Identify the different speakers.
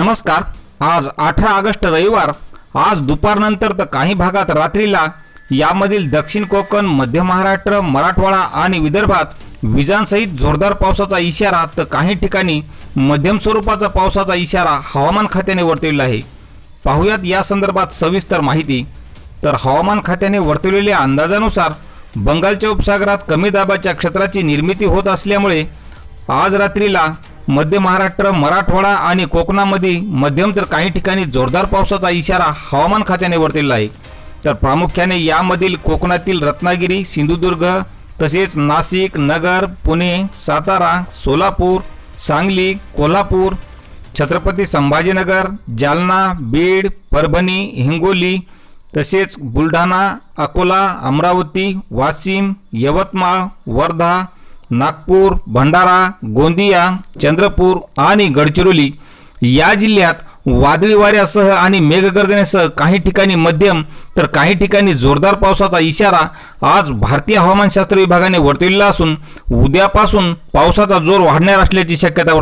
Speaker 1: नमस्कार. आज अठरा ऑगस्ट रविवार. आज दुपारनंतर तर काही भागात रात्रीला यामधील दक्षिण कोकण मध्य महाराष्ट्र मराठवाडा आणि विदर्भात विजांसहित जोरदार पावसाचा इशारा तर काही ठिकाणी मध्यम स्वरूपाचा पावसाचा इशारा हवामान खात्याने वर्तविला आहे. पाहुयात या संदर्भात सविस्तर माहिती. तर हवामान खात्याने वर्तवलेल्या अंदाजानुसार बंगालच्या उपसागरात कमी दाबाच्या क्षेत्राची निर्मिती होत असल्यामुळे आज रात्रीला मध्य महाराष्ट्र मराठवाडा आणि कोकणामध्ये मध्यम तर काही ठिकाणी जोरदार पावसाचा इशारा हवामान खात्याने वर्तलेला आहे. तर प्रामुख्याने यामधील कोकणातील रत्नागिरी सिंधुदुर्ग तसेच नाशिक नगर पुणे सातारा सोलापूर सांगली कोल्हापूर छत्रपती संभाजीनगर जालना बीड परभणी हिंगोली तसेच बुलढाणा अकोला अमरावती वाशिम यवतमाळ वर्धा नागपूर भंडारा गोंदिया चंद्रपूर आणि गडचिरोली या जिल्ह्यात वादळी वाऱ्यासह आणि मेघगर्जनेसह काही ठिकाणी मध्यम तर काही ठिकाणी जोरदार पावसाचा इशारा आज भारतीय हवामानशास्त्र विभागाने वर्तविला असून उद्यापासून पावसाचा जोर वाढणार असल्याची शक्यता